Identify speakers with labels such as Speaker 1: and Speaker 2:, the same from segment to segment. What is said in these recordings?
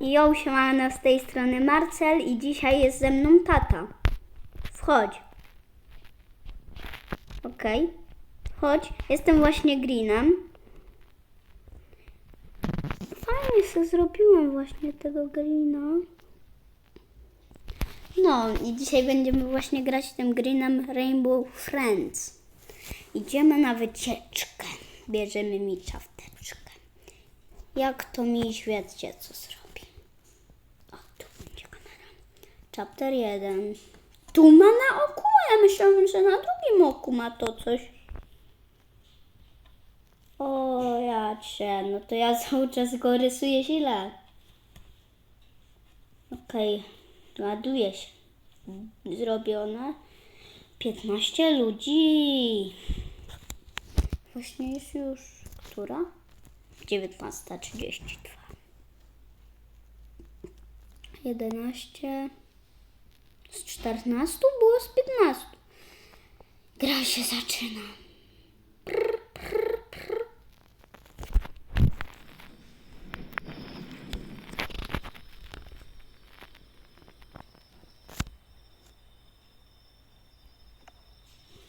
Speaker 1: Jo, siemano, z tej strony Marcel i dzisiaj jest ze mną tata. Wchodź. Okej. Chodź, jestem właśnie Greenem. Fajnie sobie zrobiłem właśnie tego Greena. No i dzisiaj będziemy właśnie grać tym Greenem Rainbow Friends. Idziemy na wycieczkę. Bierzemy mi czapteczkę. Jak to miś wiecie, co zrobi. O, tu będzie kamera. Chapter 1. Tu ma na oku? Ja myślałam, że na drugim oku ma to coś. O, ja cię, no to ja cały czas go rysuję źle. Okej, ładuje się. Zrobione. 15 ludzi. Właśnie jest już która? 19.32. 11. Z 14 było z 15. Gra się zaczyna. Prr, prr, prr.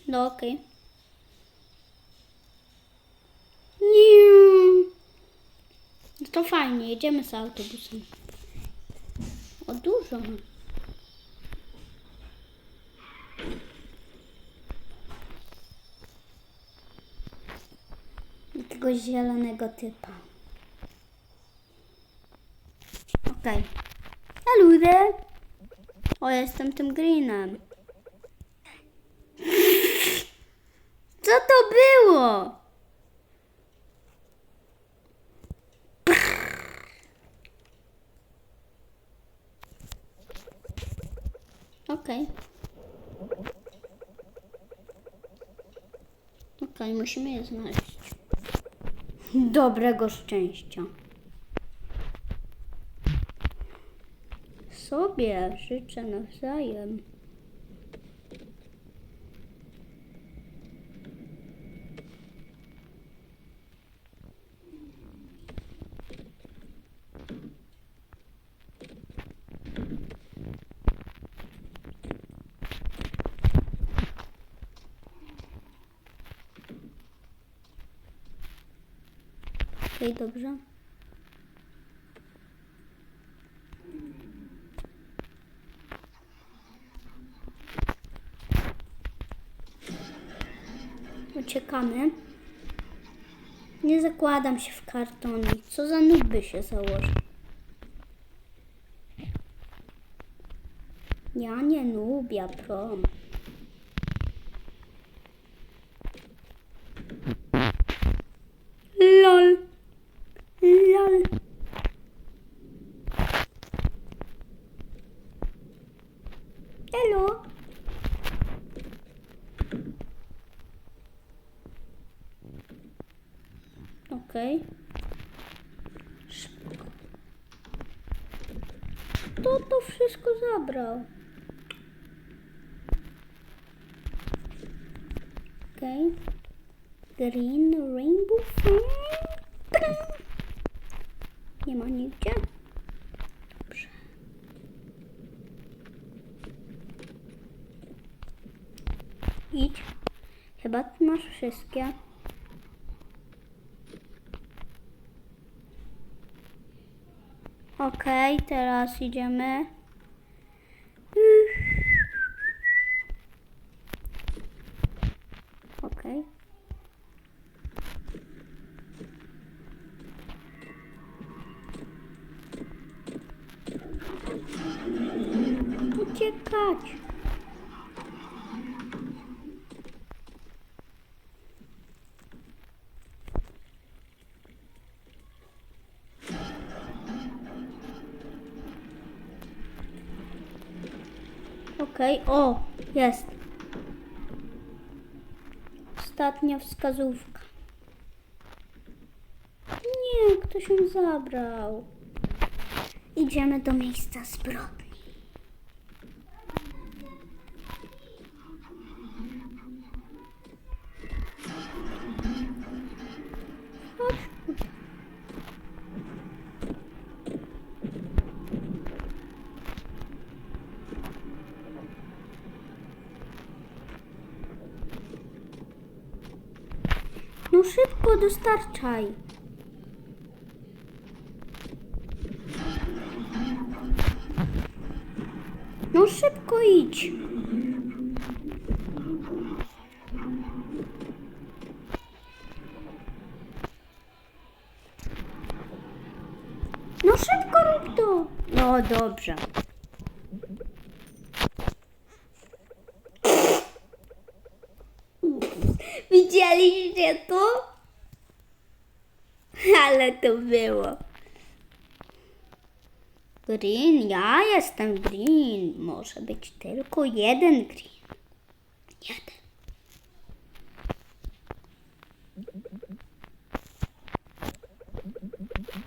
Speaker 1: No okej. Nie. No to fajnie, jedziemy z autobusem. O dużo. Jakiegoś zielonego typa. Okej. Okay. ludzie. O, jestem tym greenem. Co to było? Okej. Okej, musimy je znaleźć. Dobrego szczęścia. Sobie życzę nawzajem. Dobrze. Uciekamy. Nie zakładam się w kartony. Co za nudby się założy. Ja nie nubia prom. LOL. LOL. Hello. Okej. Szybko. Kto to wszystko zabrał? Okej. Green Rainbow Friend. Nie ma nigdzie. Dobrze. Idź. Chyba ty masz wszystkie. Okej, teraz idziemy. Okej, o, jest. Ostatnia wskazówka. Nie, ktoś ją zabrał. Idziemy do miejsca zbrodni. Dostarczaj. No szybko idź. No szybko rób to. No dobrze. Widzieliście to? Ale to było. Green, ja jestem green. Może być tylko jeden green. Jeden.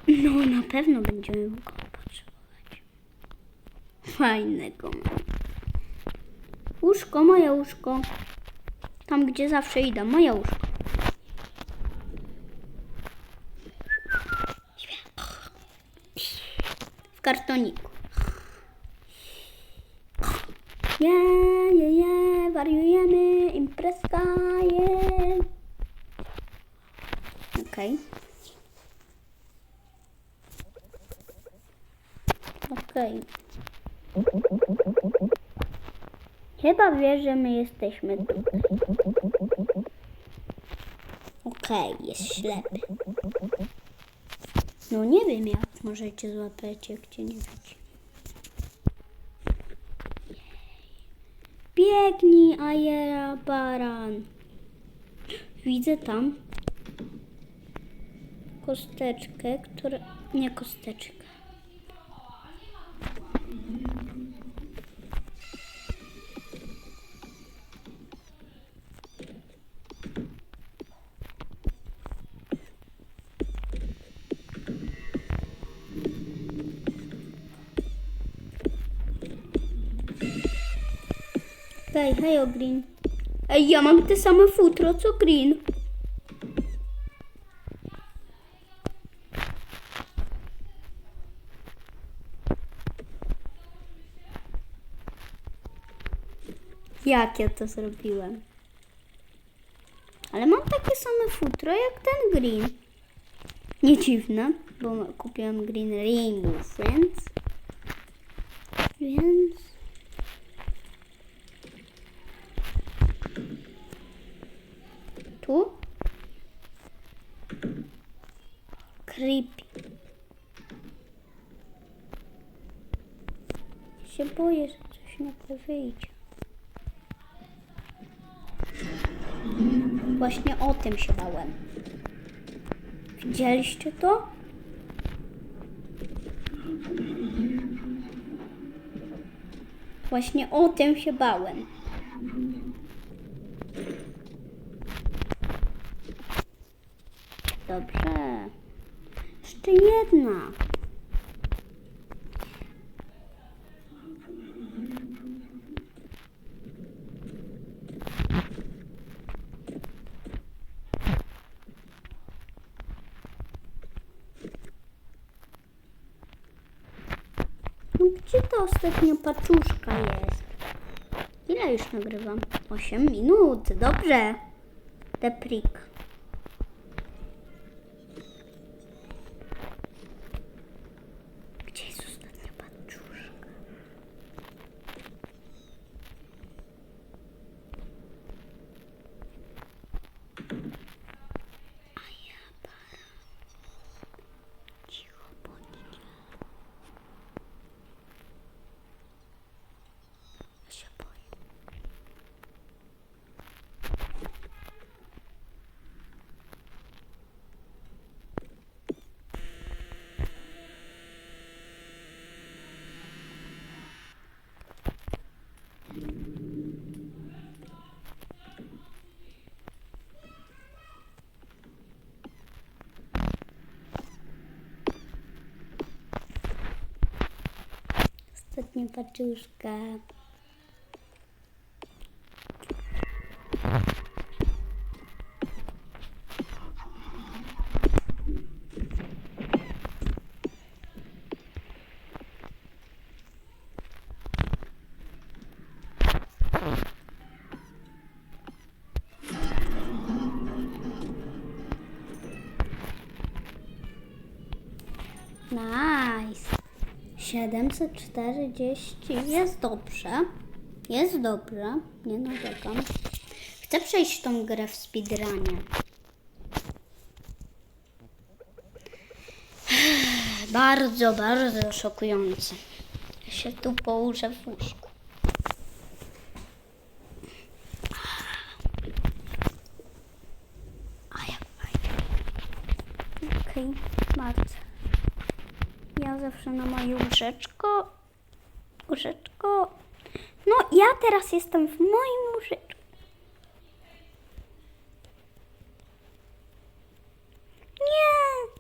Speaker 1: No, na pewno będziemy go potrzebować. Fajnego. Łóżko, moje łóżko. Tam, gdzie zawsze idę, moje łóżko. Kartoniku. Je, je, je, wariujemy, imprezka, je. Okej. Okej. Chyba wie, że my jesteśmy tutaj. Okej, jest ślepy. No nie wiem jak możecie złapać, jak cię nie widzicie. Biegnij, ajera baran. Widzę tam kosteczkę, która... Nie kosteczkę. Hej, hej, Green. Ej, ja mam te same futro co Green. Jak ja to zrobiłem? Ale mam takie same futro jak ten Green. Nie dziwne, bo kupiłam Green Rainbow Friends. Więc... Tu? Creepy. Się boję, że coś na to wyjdzie. Właśnie o tym się bałem. Widzieliście to? Właśnie o tym się bałem. Dobrze. Jeszcze jedna. No gdzie ta ostatnia paczuszka jest? Ile już nagrywam? 8 minut. Dobrze. Deprik. Ostatnia paczuszka. 740 jest dobrze. Jest dobrze. Nie narzekam. Chcę przejść tą grę w speedrunie. Bardzo, bardzo szokujące. Ja się tu położę w łóżku. A jak fajnie. Okej, bardzo. Ja zawsze na moje łóżeczko. Łóżeczko. No, ja teraz jestem w moim łóżeczku. Nie!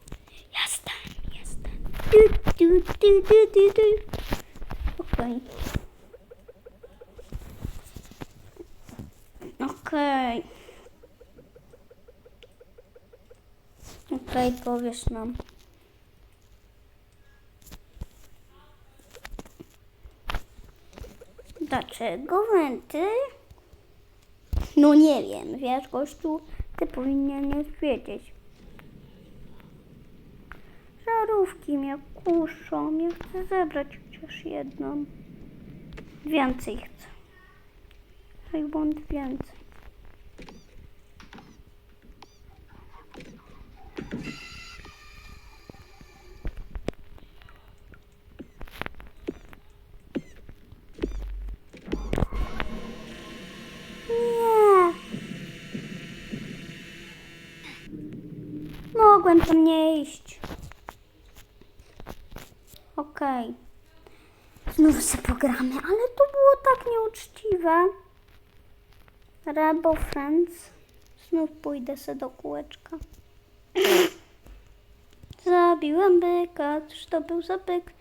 Speaker 1: Jestem, jestem. Du, du, du, du, du, du. Okej. Okej. Okej, powiesz nam. Dlaczego wenty? No nie wiem, wiesz, gościu, ty powinieneś wiedzieć. Żarówki mnie kuszą, ja chcę zebrać chociaż jedną. Więcej chcę. Bądź więcej. Nie. Mogłem tam nie iść. Okej. Znów sobie pogramy, ale to było nieuczciwe. Rebo Friends. Znów pójdę se do kółeczka. Zabiłem byka. Cóż to był za byk?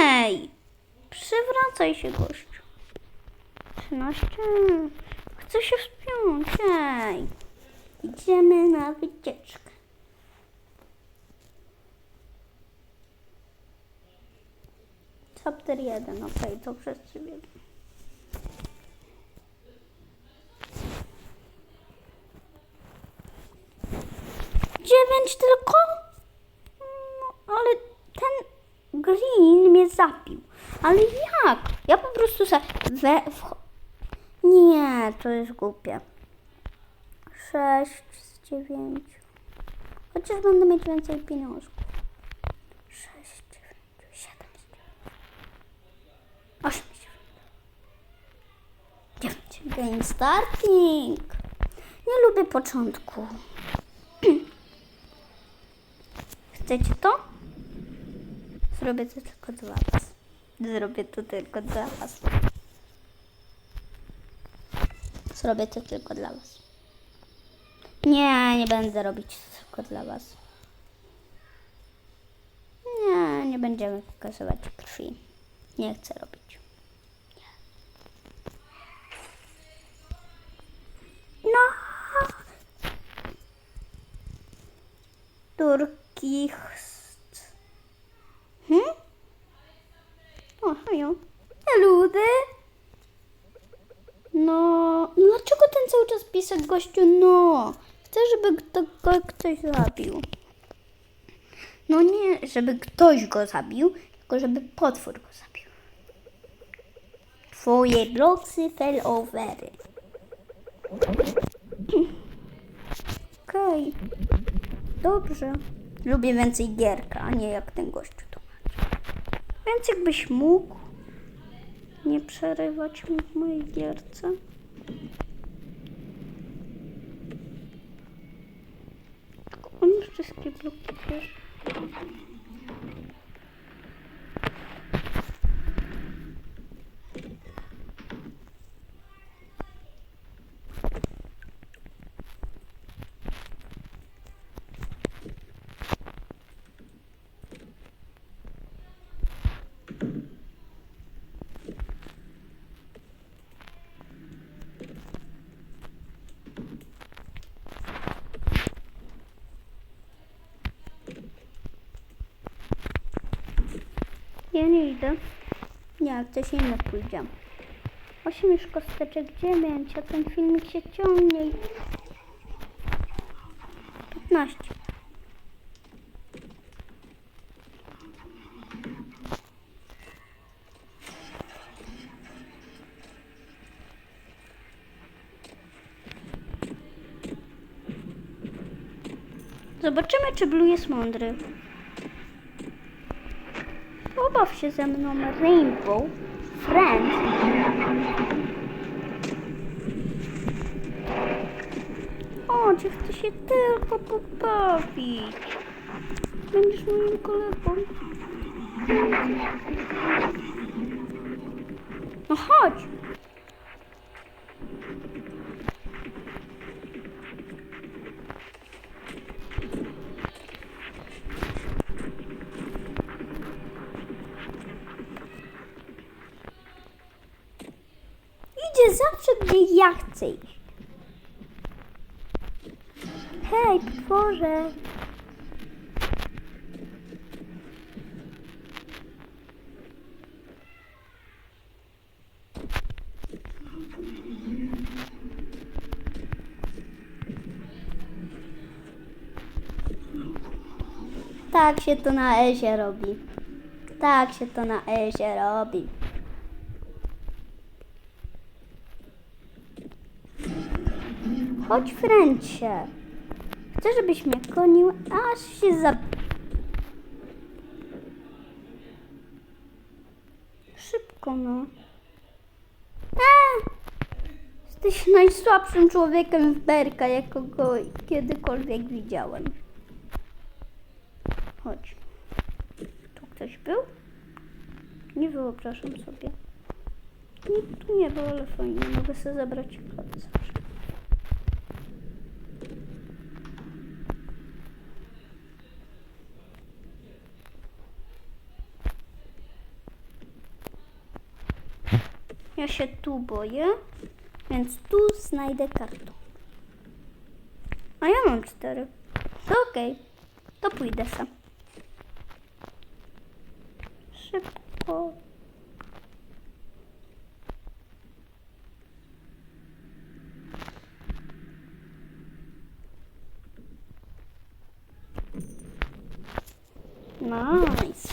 Speaker 1: Ej! Przywracaj się, gościu. 13. Chcę się wspiąć. Ej. Idziemy na wycieczkę. Chapter 1, okej, to wszyscy wiedzą. Dziewięć tylko? No, ale ten Green mnie zabił. Ale jak? Ja po prostu se we... W... Nie, to jest głupie. Sześć z dziewięciu. Chociaż będę mieć więcej pieniążków. Sześć z dziewięciu, siedem z dziewięciu. Osiem z dziewięciu. Dziewięć. Game starting. Nie lubię początku. Chcecie to? Zrobię to tylko dla was. Zrobię to tylko dla was. Zrobię to tylko dla was. Nie, nie będę robić tylko dla was. Nie, nie będziemy pokazywać krwi. Nie chcę robić. No. Turkich. Hm? O, hajo. Ludy? No, dlaczego ten cały czas pisze gościu no? Chcę, żeby kto, go ktoś zabił. No nie, żeby ktoś go zabił, tylko żeby potwór go zabił. Twoje bloksy fell overy. Okej. Dobrze. Lubię więcej gierka, a nie jak ten gościu ma. Więc jakbyś mógł nie przerywać mi w mojej gierce. Ja nie idę. Nie, coś innego pójdzie. Osiem już kosteczek, dziewięć, a ten filmik się ciągnie. I... 15. Zobaczymy, czy Blue jest mądry. Pobaw się ze mną, Rainbow. Friend. O, czy chcę się tylko pobawić. Będziesz moim kolegą. No chodź. Zawsze, gdzie ja chcę iść. Hej, potworze. Tak się to na Ezie robi. Tak się to na Ezie robi. Chodź, Frencie. Chcę, żebyś mnie gonił, aż się za... Szybko, no. A! Jesteś najsłabszym człowiekiem w Berka, jakiego kiedykolwiek widziałem. Chodź. Tu ktoś był? Nie wyobrażam sobie. Nikt tu nie był, ale fajnie. Mogę sobie zabrać kod zawsze. Ja się tu boję, więc tu znajdę karton. A ja mam cztery. To okej. To pójdę sam. Szybko. Nice.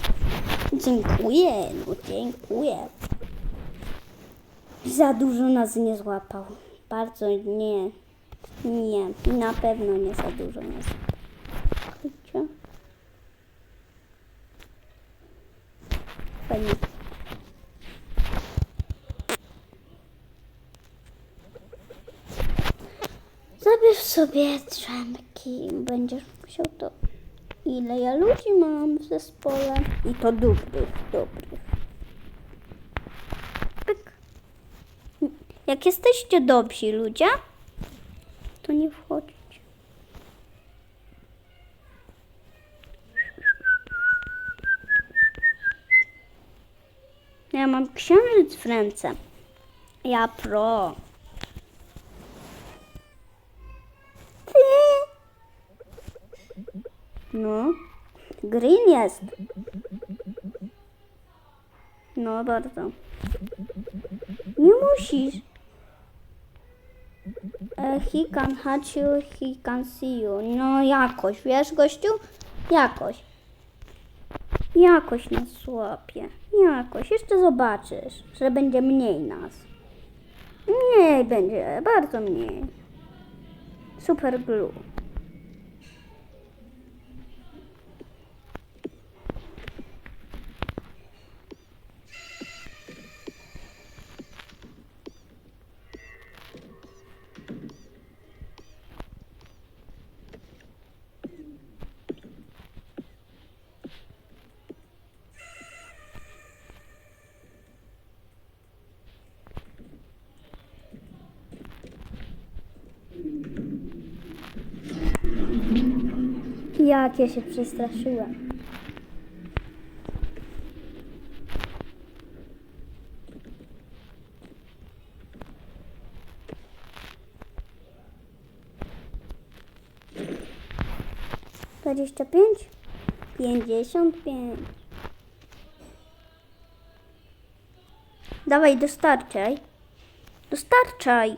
Speaker 1: Dziękuję, no dziękuję. Za dużo nas nie złapał. Bardzo nie. Nie, na pewno nie za dużo nas złapał. Fajnie. Zabierz sobie drzemki. Będziesz musiał to... Ile ja ludzi mam w zespole? I to dobrych, dobrych. Jak jesteście dobrzy ludzie, to nie wchodźcie. Ja mam księżyc w ręce. Ja pro. No. Green jest. No bardzo. Nie musisz. E, He can catch you, he can see you. No jakoś, wiesz gościu? Jakoś. Jakoś nas złapie. Jakoś. Jeszcze zobaczysz, że będzie mniej nas. Mniej będzie, bardzo mniej. Super glue. Jak ja się przestraszyłem. Dwadzieścia pięć? Pięćdziesiąt pięć. Dawaj, dostarczaj. Dostarczaj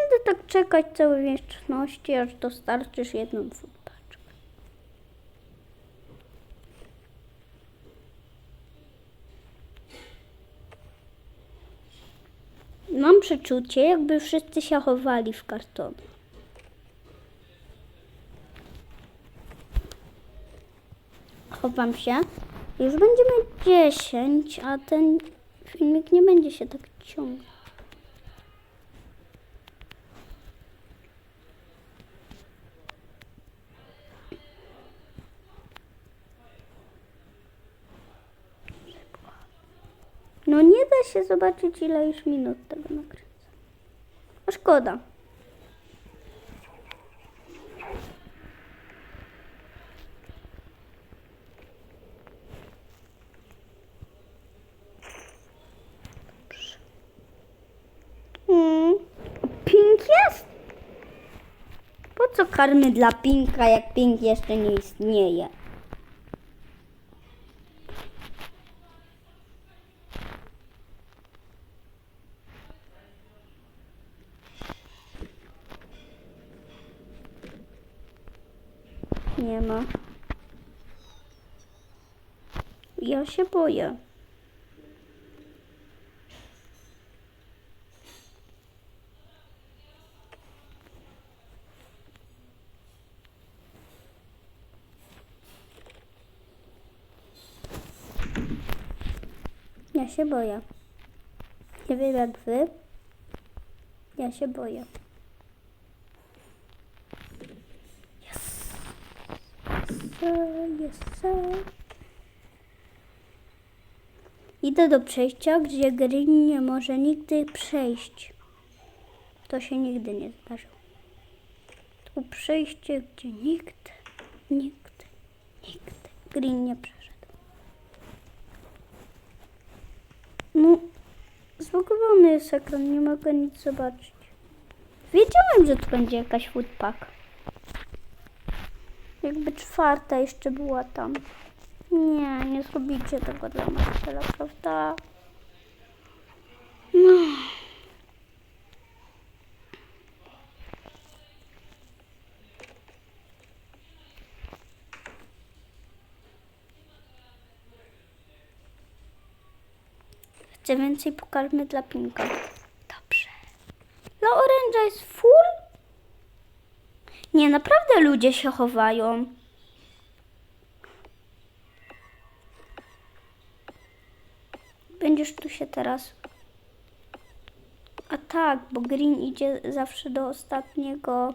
Speaker 1: będę tak czekać całej wieczności, aż dostarczysz jedną wódeczkę. Mam przeczucie, jakby wszyscy się chowali w kartonie. Chowam się. Już będziemy 10, a ten filmik nie będzie się tak ciągnął. Się zobaczyć ile już minut tego nakręcam. A szkoda. Hmm. Pink jest? Po co karmy dla Pinka, jak Pink jeszcze nie istnieje? Nie ma. Ja się boję. Ja się boję. Nie wiem jak wy. Ja się boję. Yes. Yes, sir. Idę do przejścia, gdzie Green nie może nigdy przejść. To się nigdy nie zdarzyło. Tu przejście, gdzie nikt, nikt, nikt Green nie przeszedł. No, zbugowany jest ekran, nie mogę nic zobaczyć. Wiedziałem, że tu będzie jakaś foodpack. Jakby czwarta jeszcze była tam. Nie, nie zrobicie tego dla Marcela, prawda? No. Chcę więcej pokarmy dla Pinka. Dobrze. Dla oręża jest full? Nie, naprawdę ludzie się chowają. Będziesz tu się teraz. A tak, bo Green idzie zawsze do ostatniego.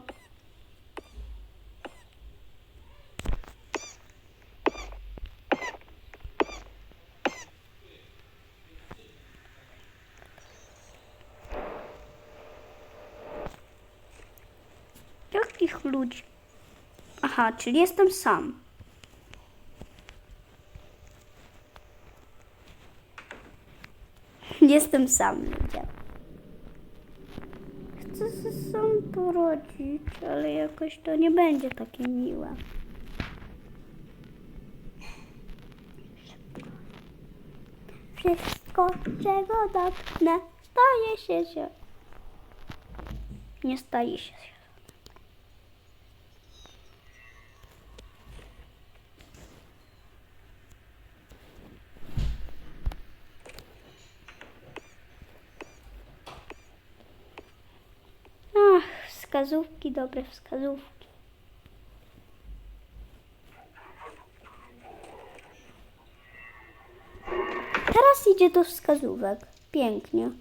Speaker 1: Jakich ludzi? Aha, czyli jestem sam. Jestem sam, ludzie. Chcę się sam porodzić, ale jakoś to nie będzie takie miłe. Wszystko, czego dotknę, staje się się. Nie staje się się. Ach, wskazówki, dobre wskazówki. Teraz idzie do wskazówek. Pięknie.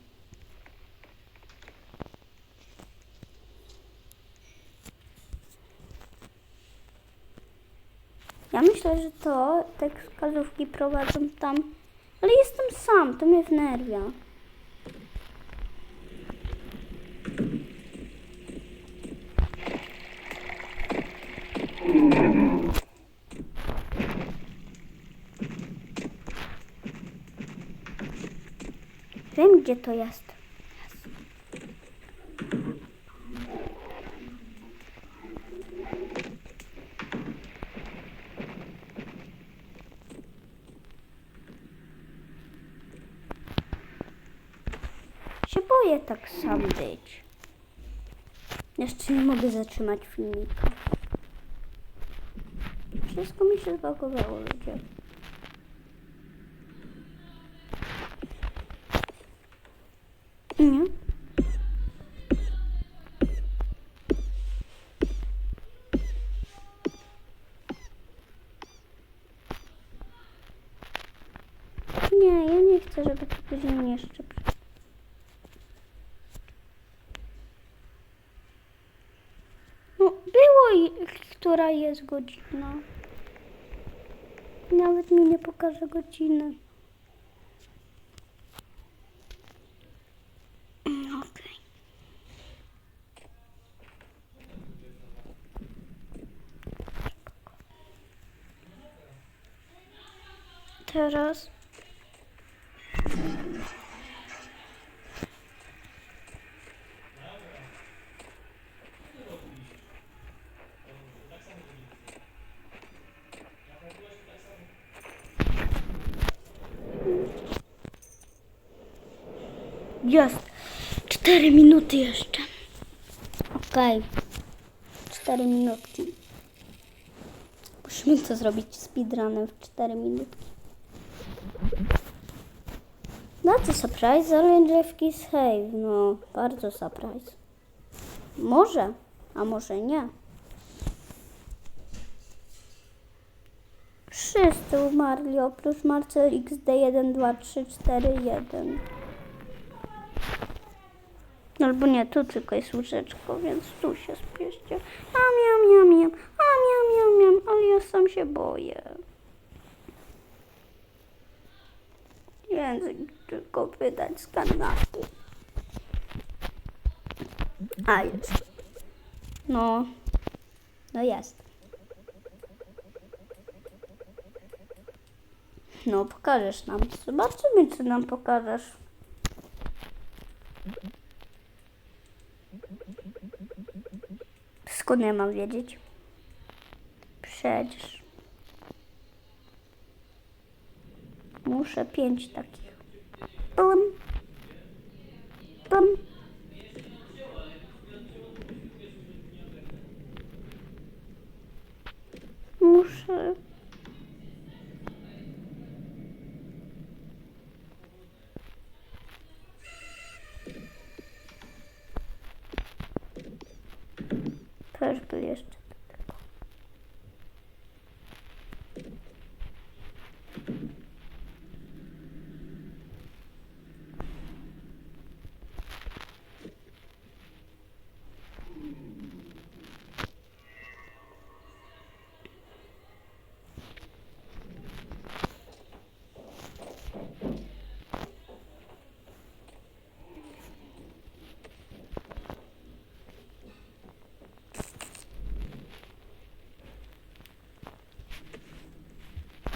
Speaker 1: Ja myślę, że to te wskazówki prowadzą tam, ale jestem sam, to mnie wnerwia. Wiem, gdzie to jest. Się boję tak sam być. Jeszcze nie mogę zatrzymać filmika. Wszystko mi się zbagowało, ludzie. Nie. Nie, ja nie chcę, żeby tu tydzień jeszcze No, było i która jest godzina. Nawet mi nie pokaże godziny. Teraz Jest. Minuty jeszcze. Okej. Cztery minutki. Musimy to zrobić speedrunem w cztery minutki. To surprise, ale drzewki save. No, bardzo surprise. Może, a może nie. Wszyscy umarli oprócz Marcel XD 1, 2, 3, 4, 1. Albo nie, tu tylko jest łóżeczko, więc tu się spieście. A miam, miam, miam, a miam, miam, miam, ale ja sam się boję. Język tylko wydać kanapy. A, jest. No, no jest. No, pokażesz nam. Zobaczymy, czy nam pokażesz. Skąd ja mam wiedzieć? Przecież. Muszę pięć takich. Pum. Pum. Muszę. Też był jeszcze.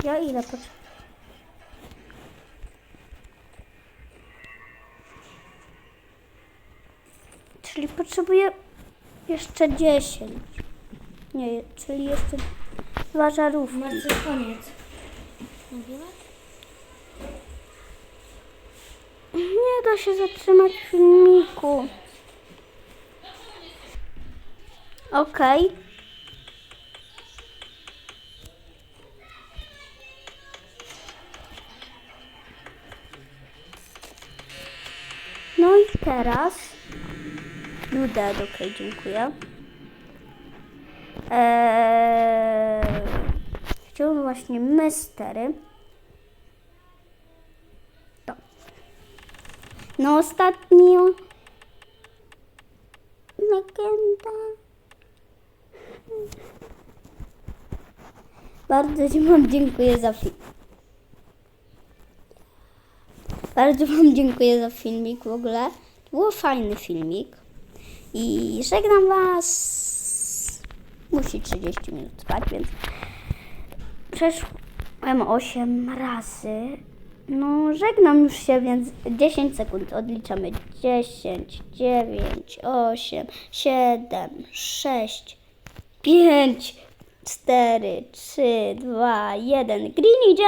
Speaker 1: Ja ile potrzebuję? Czyli potrzebuję jeszcze 10. Nie, czyli jeszcze dwa żarówki.
Speaker 2: Marcy, koniec.
Speaker 1: Nie da się zatrzymać filmiku. Okej. No teraz. Nudet, okej, dziękuję. Eee, chciałbym właśnie mystery. To. No ostatnio legenda. Bardzo Ci Wam dziękuję za film. Bardzo Wam dziękuję za filmik w ogóle. To był fajny filmik. I żegnam Was. Musi 30 minut trwać, więc przeszłem 8 razy. No, żegnam już się, więc 10 sekund odliczamy. 10, 9, 8, 7, 6, 5, 4, 3, 2, 1. Green idzie.